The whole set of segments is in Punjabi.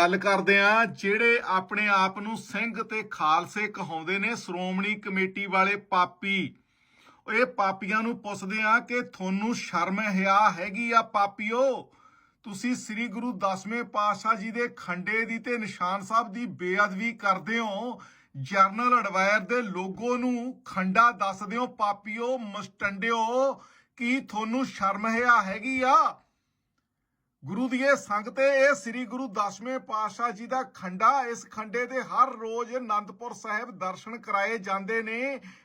ਗੱਲ ਕਰਦੇ ਆ ਜਿਹੜੇ ਆਪਣੇ ਆਪ ਨੂੰ ਸਿੰਘ ਤੇ ਖਾਲਸੇ ਕਹਾਉਂਦੇ ਨੇ, ਸ਼੍ਰੋਮਣੀ ਕਮੇਟੀ ਵਾਲੇ ਪਾਪੀ। ਇਹ ਪਾਪੀਆਂ ਨੂੰ ਪੁੱਛਦੇ ਆ ਕਿ ਤੁਹਾਨੂੰ ਸ਼ਰਮ ਹਿਆ ਹੈਗੀ ਆ ਪਾਪੀਓ? ਤੁਸੀਂ ਸ੍ਰੀ ਗੁਰੂ ਦਸਵੇਂ ਪਾਤਸ਼ਾਹ ਜੀ ਦੇ ਖੰਡੇ ਦੀ ਤੇ ਨਿਸ਼ਾਨ ਸਾਹਿਬ ਦੀ ਬੇਅਦਬੀ ਕਰਦੇ ਹੋ। ਜਰਨਲ ਅਡਵਾਇਰ ਦੇ ਲੋਗੋ ਨੂੰ ਖੰਡਾ ਦੱਸਦੇ ਹੋ, ਪਾਪੀਓ, ਮਸਟੰਡਿਓ, ਕੀ ਤੁਹਾਨੂੰ ਸ਼ਰਮ ਹਿਆ ਹੈਗੀ ਆ? ਗੁਰੂ ਦੀ ਇਹ ਸੰਗ ਇਹ ਸ੍ਰੀ ਗੁਰੂ ਦਸਵੇਂ ਪਾਤਸ਼ਾਹ ਜੀ ਦਾ ਖੰਡਾ, ਇਸ ਖੰਡੇ ਦੇ ਹਰ ਰੋਜ਼ ਅਨੰਦਪੁਰ ਸਾਹਿਬ ਦਰਸ਼ਨ ਕਰਾਏ ਜਾਂਦੇ ਨੇ।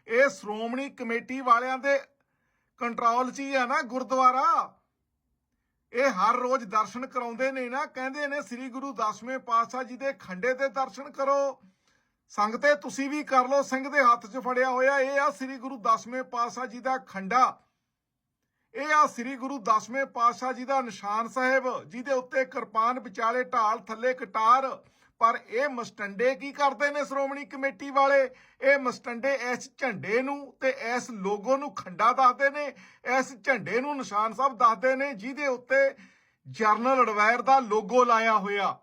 ਇਹ ਸ਼੍ਰੋਮਣੀ ਕਮੇਟੀ ਵਾਲਿਆਂ ਦੇ ਕੰਟਰੋਲ 'ਚ ਹੀ ਆ ਨਾ ਗੁਰਦੁਆਰਾ। ਇਹ ਹਰ ਰੋਜ਼ ਦਰਸ਼ਨ ਕਰਾਉਂਦੇ ਨੇ ਨਾ, ਕਹਿੰਦੇ ਨੇ ਸ੍ਰੀ ਗੁਰੂ ਦਸਵੇਂ ਪਾਤਸ਼ਾਹ ਜੀ ਦੇ ਖੰਡੇ ਤੇ ਦਰਸ਼ਨ ਕਰੋ। ਸੰਗਤੇ, ਤੁਸੀਂ ਵੀ ਕਰ ਲਓ, ਸਿੰਘ ਦੇ ਹੱਥ 'ਚ ਫੜਿਆ ਹੋਇਆ ਇਹ ਆ ਸ੍ਰੀ ਗੁਰੂ ਦਸਵੇਂ ਪਾਤਸ਼ਾਹ ਜੀ ਦਾ ਖੰਡਾ। ਇਹ ਆ ਸ੍ਰੀ ਗੁਰੂ ਦਸਵੇਂ ਪਾਤਸ਼ਾਹ ਜੀ ਦਾ ਨਿਸ਼ਾਨ ਸਾਹਿਬ, ਜਿਹਦੇ ਉੱਤੇ ਕਿਰਪਾਨ ਵਿਚਾਲੇ ਢਾਲ ਥੱਲੇ ਕਟਾਰ। ਪਰ ਇਹ ਮਸਟੰਡੇ ਕੀ ਕਰਦੇ ਨੇ ਸ਼੍ਰੋਮਣੀ ਕਮੇਟੀ ਵਾਲੇ? ਇਹ ਮਸਟੰਡੇ ਇਸ ਝੰਡੇ ਨੂੰ ਤੇ ਇਸ ਲੋਗੋ ਨੂੰ ਖੰਡਾ ਦੱਸਦੇ ਨੇ। ਇਸ ਝੰਡੇ ਨੂੰ ਨਿਸ਼ਾਨ ਸਾਹਿਬ ਦੱਸਦੇ ਨੇ, ਜਿਹਦੇ ਉੱਤੇ ਜਰਨਲ ਅਡਵਾਇਰ ਦਾ ਲੋਗੋ ਲਾਇਆ ਹੋਇਆ।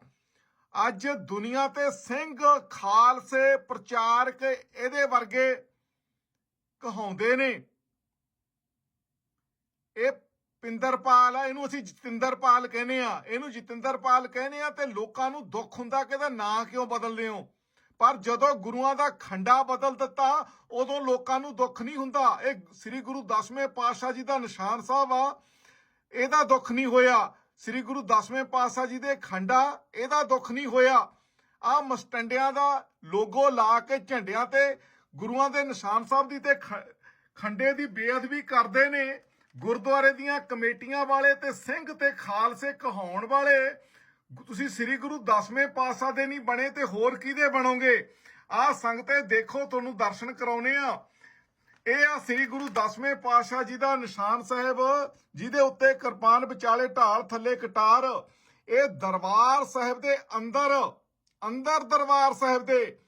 ਅੱਜ ਦੁਨੀਆ ਤੇ ਸਿੰਘ ਖਾਲਸੇ ਪ੍ਰਚਾਰਕ ਇਹਦੇ ਵਰਗੇ ਕਹਾਉਂਦੇ ਨੇ। ਇਹ ਪਿੰਦਰਪਾਲ ਆ, ਇਹਨੂੰ ਅਸੀਂ ਜਤਿੰਦਰਪਾਲ ਕਹਿੰਦੇ ਆ। ਇਹਨੂੰ ਜਤਿੰਦਰਪਾਲ ਕਹਿੰਦੇ ਆ ਤੇ ਲੋਕਾਂ ਨੂੰ ਦੁੱਖ ਹੁੰਦਾ ਕਿ ਇਹਦਾ ਨਾਂ ਕਿਉਂ ਬਦਲਦੇ ਹੋ? ਪਰ ਜਦੋਂ ਗੁਰੂਆਂ ਦਾ ਖੰਡਾ ਬਦਲ ਦਿੱਤਾ, ਉਦੋਂ ਲੋਕਾਂ ਨੂੰ ਦੁੱਖ ਨਹੀਂ ਹੁੰਦਾ। ਇਹ ਸ੍ਰੀ ਗੁਰੂ ਦਸਵੇਂ ਪਾਤਸ਼ਾਹ ਜੀ ਦਾ ਨਿਸ਼ਾਨ ਸਾਹਿਬ ਆ। ਇਹਦਾ ਦੁੱਖ ਨਹੀਂ ਹੋਇਆ। ਸ੍ਰੀ ਗੁਰੂ ਦਸਵੇਂ ਪਾਤਸ਼ਾਹ ਜੀ ਦੇ ਖੰਡਾ, ਇਹਦਾ ਦੁੱਖ ਨਹੀਂ ਹੋਇਆ। ਆ ਮਸਟੰਡਿਆਂ ਦਾ ਲੋਗੋ ਲਾ ਕੇ ਝੰਡਿਆਂ ਤੇ ਗੁਰੂਆਂ ਦੇ ਨਿਸ਼ਾਨ ਸਾਹਿਬ ਦੀ ਤੇ ਖੰਡੇ ਦੀ ਬੇਅਦਬੀ ਕਰਦੇ ਨੇ। ਗੁਰਦੁਆਰੇ ਦੀਆਂ ਕਮੇਟੀਆਂ ਵਾਲੇ ਤੇ ਸਿੰਘ ਤੇ ਖਾਲਸੇ ਕਹਾਉਣ ਵਾਲੇ, ਤੁਸੀਂ ਸ੍ਰੀ ਗੁਰੂ ਦਸਵੇਂ ਪਾਤਸ਼ਾਹ ਦੇ ਨਹੀਂ ਬਣੇ ਤੇ ਹੋਰ ਕਿਹਦੇ ਬਣੋਗੇ? ਆ ਸੰਗਤੇ ਦੇਖੋ, ਤੁਹਾਨੂੰ ਦਰਸ਼ਨ ਕਰਾਉਨੇ ਆ। ਇਹ ਆ ਸ੍ਰੀ ਗੁਰੂ ਦਸਵੇਂ ਪਾਤਸ਼ਾਹ ਜੀ ਦਾ ਨਿਸ਼ਾਨ ਸਾਹਿਬ, ਜਿਹਦੇ ਉੱਤੇ ਕਿਰਪਾਨ ਵਿਚਾਲੇ ਢਾਲ ਥੱਲੇ ਕਟਾਰ। ਇਹ ਦਰਬਾਰ ਸਾਹਿਬ ਦੇ ਅੰਦਰ ਅੰਦਰ ਦਰਬਾਰ ਸਾਹਿਬ ਦੇ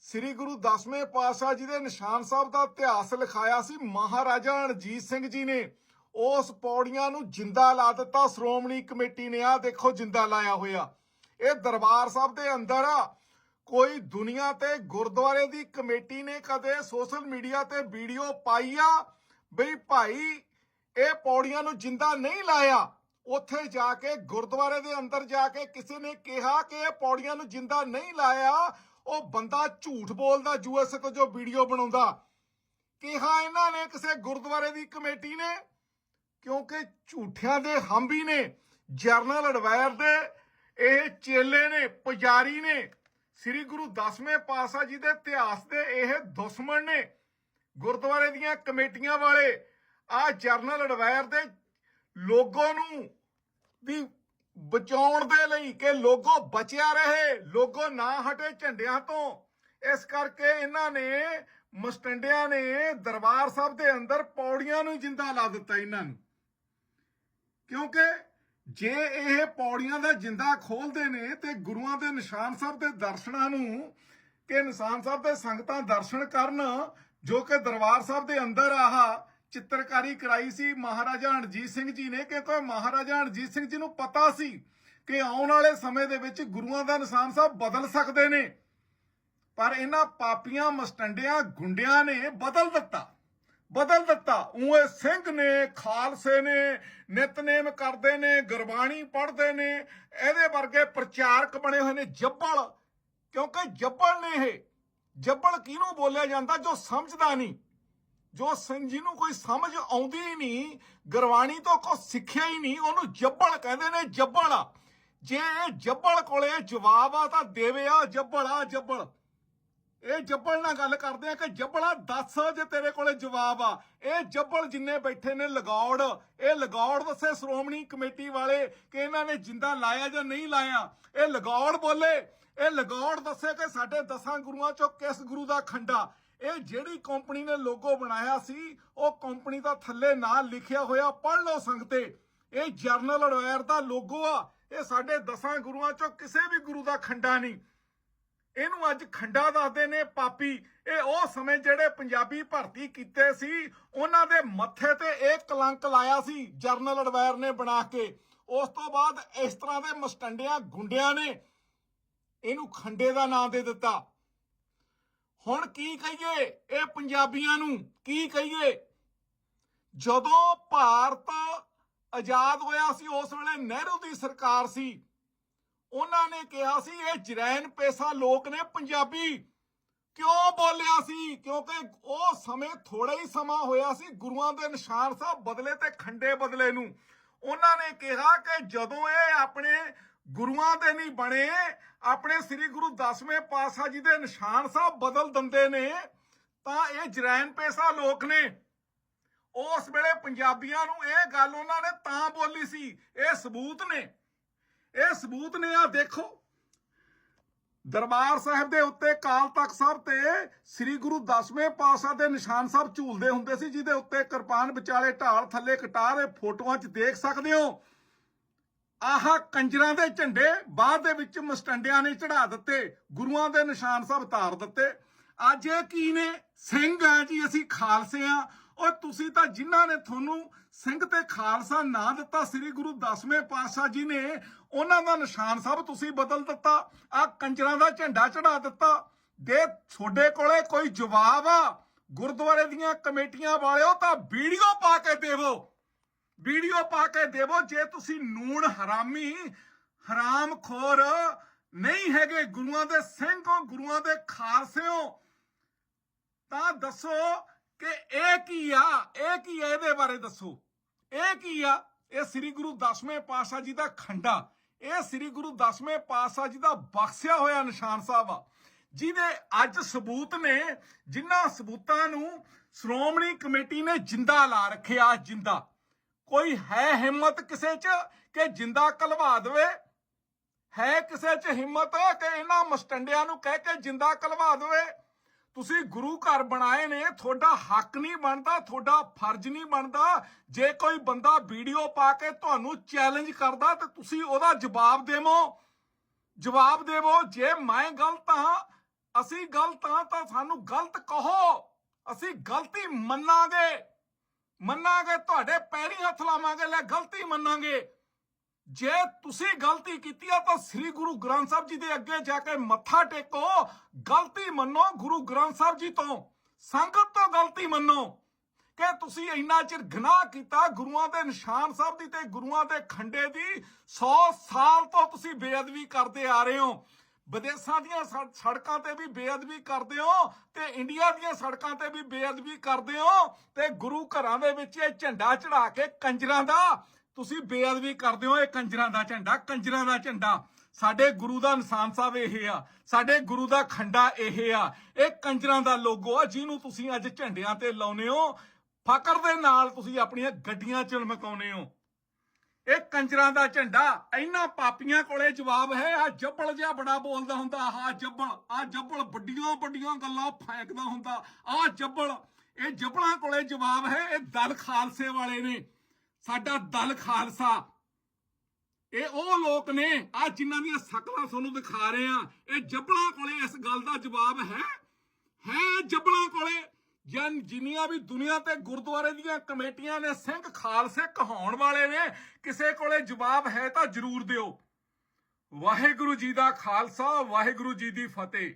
ਸ੍ਰੀ ਗੁਰੂ ਦਸਵੇਂ ਪਾਤਸ਼ਾਹ ਜੀ ਦੇ ਨਿਸ਼ਾਨ ਸਾਹਿਬ ਦਾ ਇਤਿਹਾਸ ਲਿਖਾਇਆ ਸੀ। ਮਹਾਰਾਜਾ ਰਣਜੀਤ ਸਿੰਘ ਜੀ ਨੇ। ਉਸ ਪੌੜੀਆਂ ਨੂੰ ਜਿੰਦਾ ਲਾ ਦਿੱਤਾ, ਸ਼੍ਰੋਮਣੀ ਕਮੇਟੀ ਨੇ। ਆ ਦੇਖੋ, ਜਿੰਦਾ ਲਾਇਆ ਹੋਇਆ। ਇਹ ਦਰਬਾਰ ਸਾਹਿਬ ਦੇ ਅੰਦਰ ਕੋਈ ਦੁਨੀਆ ਤੇ ਗੁਰਦੁਆਰੇ ਦੀ ਕਮੇਟੀ ਨੇ ਕਦੇ ਸੋਸ਼ਲ ਮੀਡੀਆ ਤੇ ਵੀਡੀਓ ਪਾਈ ਆ ਬਈ ਭਾਈ ਇਹ ਪੌੜੀਆਂ ਨੂੰ ਜਿੰਦਾ ਨਹੀਂ ਲਾਇਆ। ਉੱਥੇ ਜਾ ਕੇ, ਗੁਰਦੁਆਰੇ ਦੇ ਅੰਦਰ ਜਾ ਕੇ ਕਿਸੇ ਨੇ ਕਿਹਾ ਕਿ ਇਹ ਪੌੜੀਆਂ ਨੂੰ ਜਿੰਦਾ ਨਹੀਂ ਲਾਇਆ। ਉਹ ਬੰਦਾ ਝੂਠ ਬੋਲਦਾ ਯੂਐਸਏ ਤੋਂ ਜੋ ਵੀਡੀਓ ਬਣਾਉਂਦਾ। ਕਿਹਾ ਇਹਨਾਂ ਨੇ, ਕਿਸੇ ਗੁਰਦੁਆਰੇ ਦੀ ਕਮੇਟੀ ਨੇ। ਕਿਉਂਕਿ ਝੂਠਿਆਂ ਦੇ ਹੰਬੀ ਨੇ, ਜਰਨਲ ਅਡਵਾਇਰ ਦੇ, ਇਹ ਚੇਲੇ ਨੇ, ਪੁਜਾਰੀ ਨੇ। ਸ੍ਰੀ ਗੁਰੂ ਦਸਵੇਂ ਪਾਤਸ਼ਾਹ ਜੀ ਦੇ ਇਤਿਹਾਸ ਦੇ ਇਹ ਦੁਸ਼ਮਣ ਨੇ, ਗੁਰਦੁਆਰੇ ਦੀਆਂ ਕਮੇਟੀਆਂ ਵਾਲੇ। ਆ ਜਰਨਲ ਅਡਵਾਇਰ ਦੇ ਲੋਗੋ ਨੂੰ ਵੀ ਬਚਾਉਣ ਦੇ ਲਈ ਕਿ ਲੋਗੋ ਬਚਿਆ ਰਹੇ, ਲੋਗੋ ਨਾ ਹਟੇ ਝੰਡਿਆਂ ਤੋਂ। ਇਸ ਕਰਕੇ ਇਹਨਾਂ ਨੇ, ਮਸਟੰਡਿਆਂ ਨੇ ਦਰਬਾਰ ਸਾਹਿਬ ਦੇ ਅੰਦਰ ਪੌੜੀਆਂ ਨੂੰ ਜਿੰਦਾ ਲਾ ਦਿੱਤਾ ਇਹਨਾਂ ਨੂੰ। ਕਿਉਂਕਿ ਜੇ ਇਹ ਪੌੜੀਆਂ ਦਾ ਜਿੰਦਾ ਖੋਲਦੇ ਨੇ ਤੇ ਗੁਰੂਆਂ ਦੇ ਨਿਸ਼ਾਨ ਸਾਹਿਬ ਦੇ ਦਰਸ਼ਨਾਂ ਨੂੰ ਕਿ ਨਿਸ਼ਾਨ ਸਾਹਿਬ ਦੇ ਸੰਗਤਾਂ ਦਰਸ਼ਨ ਕਰਨ, ਜੋ ਕਿ ਦਰਬਾਰ ਸਾਹਿਬ ਦੇ ਅੰਦਰ ਆਹ ਚਿੱਤਰਕਾਰੀ ਕਰਾਈ ਸੀ, ਮਹਾਰਾਜਾ ਰਣਜੀਤ ਸਿੰਘ ਜੀ ਨੇ, ਕਿਉਂਕਿ ਮਹਾਰਾਜਾ ਰਣਜੀਤ ਸਿੰਘ ਜੀ ਨੂੰ ਪਤਾ ਸੀ ਕਿ ਆਉਣ ਵਾਲੇ ਸਮੇਂ ਦੇ ਵਿੱਚ ਗੁਰੂਆਂ ਦਾ ਨਿਸ਼ਾਨ ਸਾਹਿਬ ਬਦਲ ਸਕਦੇ ਨੇ। ਪਰ ਇਹਨਾਂ ਪਾਪੀਆਂ, ਮਸਟੰਡਿਆਂ, ਗੁੰਡਿਆਂ ਨੇ ਬਦਲ ਦਿੱਤਾ। ਬਦਲ ਦਿੱਤਾ। ਉਹ ਸਿੰਘ ਨੇ, ਖਾਲਸੇ ਨੇ, ਨਿਤਨੇਮ ਕਰਦੇ ਨੇ, ਗੁਰਬਾਣੀ ਪੜ੍ਹਦੇ ਨੇ, ਇਹਦੇ ਵਰਗੇ ਪ੍ਰਚਾਰਕ ਬਣੇ ਹੋਏ ਨੇ ਜੱਬਲ। ਕਿਉਂਕਿ ਜੱਬਲ ਨੇ ਇਹ, ਜੱਬਲ ਕਿਹਨੂੰ ਬੋਲਿਆ ਜਾਂਦਾ ਜੋ ਸਮਝਦਾ ਨਹੀਂ? ਜੋ ਸਿੰਘ ਜੀ ਨੂੰ ਕੋਈ ਸਮਝ ਆਉਂਦੀ ਹੀ ਨਹੀਂ, ਗੁਰਬਾਣੀ ਤੋਂ ਕੁਝ ਸਿੱਖਿਆ ਹੀ ਨਹੀਂ, ਉਹਨੂੰ ਜੱਬਲ ਕਹਿੰਦੇ ਨੇ ਜੱਬਲ। ਜੇ ਇਹ ਜੱਬਲ ਕੋਲੇ ਜਵਾਬ ਆ ਤਾਂ ਦੇਵੇ ਆ ਜੱਬਲ ਆ ਜੱਬਲ। ਇਹ ਜੱਬਲ ਨਾਲ ਗੱਲ ਕਰਦੇ ਆ ਕਿ ਜੱਬਲਾ ਦੱਸ ਜੇ ਤੇਰੇ ਕੋਲੇ ਜਵਾਬ ਆ। ਇਹ ਜੱਬਲ ਜਿੰਨੇ ਬੈਠੇ ਨੇ ਲਗੌੜ, ਇਹ ਲਗੌੜ ਦੱਸੇ ਸ਼੍ਰੋਮਣੀ ਕਮੇਟੀ ਵਾਲੇ ਕਿ ਇਹਨਾਂ ਨੇ ਜਿੰਦਾ ਲਾਇਆ ਜਾਂ ਨਹੀਂ ਲਾਇਆ। ਇਹ ਲਗੌੜ ਬੋਲੇ, ਇਹ ਲਗੌੜ ਦੱਸੇ ਕਿ ਸਾਡੇ ਦਸਾਂ ਗੁਰੂਆਂ ਚੋਂ ਕਿਸ ਗੁਰੂ ਦਾ ਖੰਡਾ। ਇਹ ਜਿਹੜੀ ਕੰਪਨੀ ਨੇ ਲੋਗੋ ਬਣਾਇਆ ਸੀ, ਉਹ ਕੰਪਨੀ ਦਾ ਥੱਲੇ ਨਾਂ ਲਿਖਿਆ ਹੋਇਆ, ਪੜ੍ਹ ਲਓ ਸੰਗਤੇ। ਇਹ ਜਰਨਲ ਅਡਵਾਇਰ ਦਾ ਲੋਗੋ ਆ। ਇਹ ਸਾਡੇ ਦਸਾਂ ਗੁਰੂਆਂ ਚੋਂ ਕਿਸੇ ਵੀ ਗੁਰੂ ਦਾ ਖੰਡਾ ਨਹੀਂ। ਇਹਨੂੰ ਅੱਜ ਖੰਡਾ ਦੱਸਦੇ ਨੇ ਪਾਪੀ। ਇਹ ਉਹ ਸਮੇਂ ਜਿਹੜੇ ਪੰਜਾਬੀ ਭਰਤੀ ਕੀਤੇ ਸੀ, ਉਹਨਾਂ ਦੇ ਮੱਥੇ ਤੇ ਇਹ ਕਲੰਕ ਲਾਇਆ ਸੀ, ਜਰਨਲ ਅਡਵਾਇਰ ਨੇ ਬਣਾ ਕੇ। ਉਸ ਤੋਂ ਬਾਅਦ ਇਸ ਤਰ੍ਹਾਂ ਦੇ ਮਸਟੰਡਿਆਂ ਗੁੰਡਿਆਂ ਨੇ ਇਹਨੂੰ ਖੰਡੇ ਦਾ ਨਾਂ ਦੇ ਦਿੱਤਾ। ਹੁਣ ਕੀ ਕਹੀਏ ਇਹ ਪੰਜਾਬੀਆਂ ਨੂੰ? ਕੀ ਕਹੀਏ? ਜਦੋਂ ਭਾਰਤ ਆਜ਼ਾਦ ਹੋਇਆ ਸੀ, ਉਸ ਵੇਲੇ ਨਹਿਰੂ ਦੀ ਸਰਕਾਰ ਸੀ ਉਹਨਾਂ ਨੇ ਕਿਹਾ ਸੀ, ਇਹ ਜਰੈਨ ਪੇਸਾ ਲੋਕ ਨੇ ਪੰਜਾਬੀ। ਕਿਉਂ ਬੋਲਿਆ ਸੀ? ਕਿਉਂਕਿ ਉਹ ਸਮੇਂ ਥੋੜਾ ਹੀ ਸਮਾਂ ਹੋਇਆ ਸੀ, ਗੁਰੂਆਂ ਦੇ ਨਿਸ਼ਾਨ ਸਾਹਿਬ ਬਦਲੇ ਤੇ ਖੰਡੇ ਬਦਲੇ ਨੂੰ। ਉਹਨਾਂ ਨੇ ਕਿਹਾ ਕਿ ਜਦੋਂ ਇਹ ਆਪਣੇ ਗੁਰੂਆਂ ਦੇ ਨਹੀਂ ਬਣੇ, ਆਪਣੇ ਸ੍ਰੀ ਗੁਰੂ ਦਸਵੇਂ ਪਾਤਸ਼ਾਹ ਜੀ ਦੇ ਨਿਸ਼ਾਨ ਸਾਹਿਬ ਬਦਲ ਦਿੰਦੇ ਨੇ, ਤਾਂ ਇਹ ਜਰੈਨ ਪੇਸਾ ਲੋਕ ਨੇ। ਉਸ ਵੇਲੇ ਪੰਜਾਬੀਆਂ ਨੂੰ ਇਹ ਗੱਲ ਉਹਨਾਂ ਨੇ ਤਾਂ ਬੋਲੀ ਸੀ, ਇਹ ਸਬੂਤ ਨੇ। ਇਹ ਸਬੂਤ ਨੇ ਆ ਦੇਖੋ। ਦਰਬਾਰ ਸਾਹਿਬ ਦੇ ਉੱਤੇ ਕਾਲ ਤਖਤ ਸਾਹਿਬ ਤੇ ਸ੍ਰੀ ਗੁਰੂ ਦਸਵੇਂ ਪਾਤਸ਼ਾਹ ਦੇ ਨਿਸ਼ਾਨ ਸਾਹਿਬ ਝੂਲਦੇ ਹੁੰਦੇ ਸੀ, ਜਿਹਦੇ ਉੱਤੇ ਕਿਰਪਾਨ ਵਿਚਾਲੇ ਢਾਲ ਥੱਲੇ ਕਟਾਰ ਇਹ ਫੋਟੋਆਂ 'ਚ ਦੇਖ ਸਕਦੇ ਹੋ। ਆਹ ਕੰਜਰਾਂ ਦੇ ਝੰਡੇ ਬਾਅਦ ਦੇ ਵਿੱਚ ਮਸਟੰਡਿਆਂ ਨੇ ਚੜਾ ਦਿੱਤੇ, ਗੁਰੂਆਂ ਦੇ ਨਿਸ਼ਾਨ ਸਾਹਿਬ ਉਤਾਰ ਦਿੱਤੇ। ਅੱਜ ਇਹ ਕੀ ਨੇ? ਸਿੰਘ ਆ ਜੀ, ਅਸੀਂ ਖਾਲਸੇ ਆ ਉਹ ਤੁਸੀਂ ਤਾਂ ਜਿਨ੍ਹਾਂ ਨੇ ਤੁਹਾਨੂੰ ਸਿੰਘ ਤੇ ਖਾਲਸਾ ਨਾਂ ਦਿੱਤਾ, ਸ੍ਰੀ ਗੁਰੂ ਦਸਵੇਂ ਪਾਤਸ਼ਾਹ ਜੀ ਨੇ ਉਹਨਾਂ ਦਾ ਨਿਸ਼ਾਨ ਸਭ ਤੁਸੀਂ ਬਦਲ ਦਿੱਤਾ ਆ ਕੰਜਰਾਂ ਦਾ ਝੰਡਾ ਚੜਾ ਦਿੱਤਾ। ਦੇ ਤੁਹਾਡੇ ਕੋਲੇ ਕੋਈ ਜਵਾਬ ਆ? ਗੁਰਦੁਆਰੇ ਦੀਆਂ ਕਮੇਟੀਆਂ ਵਾਲਿਓ ਤਾਂ ਵੀਡੀਓ ਪਾ ਕੇ ਦੇਵੋ। ਵੀਡੀਓ ਪਾ ਕੇ ਦੇਵੋ, ਜੇ ਤੁਸੀਂ ਨੂਣ ਹਰਾਮੀ, ਹਰਾਮਖੋਰ ਨਹੀਂ ਹੈਗੇ ਗੁਰੂਆਂ ਦੇ ਸਿੰਘ ਹੋ, ਗੁਰੂਆਂ ਦੇ ਖਾਲਸੇ ਹੋ, ਤਾਂ ਦੱਸੋ ਕਿ ਇਹ ਕੀ ਆ? ਇਹ ਕੀ ਆ? ਇਹਦੇ ਬਾਰੇ ਦੱਸੋ। ਇਹ ਕੀ ਆ? ਇਹ ਸ੍ਰੀ ਗੁਰੂ ਦਸਵੇਂ ਪਾਤਸ਼ਾਹ ਜੀ ਦਾ ਖੰਡਾ। ਇਹ ਸ੍ਰੀ ਗੁਰੂ ਦਸਵੇਂ ਪਾਤਸ਼ਾਹ ਜੀ ਦਾ ਬਖਸ਼ਿਆ ਹੋਇਆ ਨਿਸ਼ਾਨ ਸਾਹਿਬ ਆ। ਜਿਹਦੇ ਅੱਜ ਸਬੂਤ ਨੇ, ਜਿਨ੍ਹਾਂ ਸਬੂਤਾਂ ਨੂੰ ਸ਼੍ਰੋਮਣੀ ਕਮੇਟੀ ਨੇ ਜਿੰਦਾ ਲਾ ਰੱਖਿਆ, ਜਿੰਦਾ। ਕੋਈ ਹੈ ਹਿੰਮਤ ਕਿਸੇ 'ਚ ਕਿ ਜਿੰਦਾ ਕਲਵਾ ਦੇਵੇ? ਹੈ ਕਿਸੇ 'ਚ ਹਿੰਮਤ ਕਿ ਇਹਨਾਂ ਮਸਟੰਡਿਆਂ ਨੂੰ ਕਹਿ ਕੇ ਜਿੰਦਾ ਕਲਵਾ ਦੇਵੇ? ਤੁਸੀਂ ਗੁਰੂ ਘਰ ਬਣਾਏ ਨੇ, ਤੁਹਾਡਾ ਹੱਕ ਨਹੀਂ ਬਣਦਾ, ਤੁਹਾਡਾ ਫਰਜ਼ ਨਹੀਂ ਬਣਦਾ। ਜੇ ਕੋਈ ਬੰਦਾ ਵੀਡੀਓ ਪਾ ਕੇ ਤੁਹਾਨੂੰ ਚੈਲੰਜ ਕਰਦਾ, ਤੇ ਤੁਸੀਂ ਉਹਦਾ ਜਵਾਬ ਦੇਵੋ। ਜਵਾਬ ਦੇਵੋ, ਜੇ ਮੈਂ ਗਲਤ ਹਾਂ, ਅਸੀਂ ਗਲਤ ਹਾਂ, ਤਾਂ ਸਾਨੂੰ ਗਲਤ ਕਹੋ। ਅਸੀਂ ਗਲਤੀ ਮੰਨਾਂਗੇ। ਮੰਨਾਂਗੇ, ਤੁਹਾਡੇ ਪੈਰੀ ਹੱਥ ਲਾਵਾਂਗੇ, ਲੈ ਗਲਤੀ ਮੰਨਾਂਗੇ। ਜੇ ਤੁਸੀਂ ਗਲਤੀ ਕੀਤੀ ਆ ਤਾਂ ਸ੍ਰੀ ਗੁਰੂ ਗ੍ਰੰਥ ਸਾਹਿਬ ਜੀ ਦੇ ਅੱਗੇ ਜਾ ਕੇ ਮੱਥਾ ਟੇਕੋ। ਗਲਤੀ ਮੰਨੋ ਗੁਰੂ ਗ੍ਰੰਥ ਸਾਹਿਬ ਜੀ ਤੋਂ। ਸੰਗਤ ਤੋਂ ਗਲਤੀ ਮੰਨੋ। ਕਿ ਤੁਸੀਂ ਇੰਨਾ ਚਿਰ ਗੁਨਾਹ ਕੀਤਾ ਗੁਰੂਆਂ ਦੇ ਨਿਸ਼ਾਨ ਸਾਹਿਬ ਦੀ ਤੇ ਗੁਰੂਆਂ ਦੇ ਖੰਡੇ ਦੀ 100 ਸਾਲ ਤੋਂ ਤੁਸੀਂ ਬੇਅਦਬੀ ਕਰਦੇ ਆ ਰਹੇ ਹੋ। ਵਿਦੇਸ਼ਾਂ ਦੀਆਂ ਸੜਕਾਂ ਤੇ ਵੀ ਬੇਅਦਬੀ ਕਰਦੇ ਹੋ ਤੇ ਇੰਡੀਆ ਦੀਆਂ ਸੜਕਾਂ ਤੇ ਵੀ ਬੇਅਦਬੀ ਕਰਦੇ ਹੋ ਤੇ ਗੁਰੂ ਘਰਾਂ ਦੇ ਵਿੱਚ ਇਹ ਝੰਡਾ ਚੜਾ ਕੇ ਕੰਜਰਾਂ ਦਾ ਤੁਸੀਂ ਬੇਅਦਬੀ ਕਰਦੇ ਹੋ, ਇਹ ਕੰਜਰਾਂ ਦਾ ਝੰਡਾ, ਕੰਜਰਾਂ ਦਾ ਝੰਡਾ। ਸਾਡੇ ਗੁਰੂ ਦਾ ਨਿਸ਼ਾਨ ਸਾਹਿਬ ਇਹ ਆ, ਸਾਡੇ ਗੁਰੂ ਦਾ ਖੰਡਾ ਇਹ ਆ। ਇਹ ਕੰਜਰਾਂ ਦਾ ਲੋਗੋ ਆ, ਜਿਹਨੂੰ ਤੁਸੀਂ ਅੱਜ ਝੰਡਿਆਂ ਤੇ ਲਾਉਨੇ ਹੋ। ਫਕਰ ਦੇ ਨਾਲ ਤੁਸੀਂ ਆਪਣੀਆਂ ਗੱਡੀਆਂ ਚਲਮਕਾਉਨੇ ਹੋ। ਇਹ ਕੰਜਰਾਂ ਦਾ ਝੰਡਾ, ਇਹਨਾਂ ਪਾਪੀਆਂ ਕੋਲੇ ਜਵਾਬ ਹੈ ਆ ਜੱਬਲ ਜਿਹਾ ਬੜਾ ਬੋਲਦਾ ਹੁੰਦਾ, ਆਹ ਜੱਬਲ ਆ ਜੱਬਲ ਵੱਡੀਆਂ ਵੱਡੀਆਂ ਗੱਲਾਂ ਫੈਂਕਦਾ ਹੁੰਦਾ ਆ ਜੱਬਲ। ਇਹ ਜੱਬਲਾਂ ਕੋਲੇ ਜਵਾਬ ਹੈ, ਇਹ ਦਲ ਖਾਲਸੇ ਵਾਲੇ ਨੇ। ਸਾਡਾ ਦਲ ਖਾਲਸਾ। ਇਹ ਉਹ ਲੋਕ ਨੇ, ਆ ਜਿਨ੍ਹਾਂ ਦੀਆਂ ਸ਼ਕਲਾਂ ਤੁਹਾਨੂੰ ਦਿਖਾ ਰਹੇ ਆ ਇਹ ਜੱਬਲਾਂ ਕੋਲੇ ਇਸ ਗੱਲ ਦਾ ਜਵਾਬ ਹੈ। ਹੈ ਜੱਬਲਾਂ ਕੋਲੇ ਜਾਂ ਜਿੰਨੀਆਂ ਵੀ ਦੁਨੀਆ ਤੇ ਗੁਰਦੁਆਰੇ ਦੀਆਂ ਕਮੇਟੀਆਂ ਨੇ, ਸਿੰਘ ਖਾਲਸੇ ਕਹਾਉਣ ਵਾਲੇ ਨੇ, ਕਿਸੇ ਕੋਲੇ ਜਵਾਬ ਹੈ ਤਾਂ ਜਰੂਰ ਦਿਓ। ਵਾਹਿਗੁਰੂ ਜੀ ਦਾ ਖਾਲਸਾ, ਵਾਹਿਗੁਰੂ ਜੀ ਦੀ ਫਤਿਹ।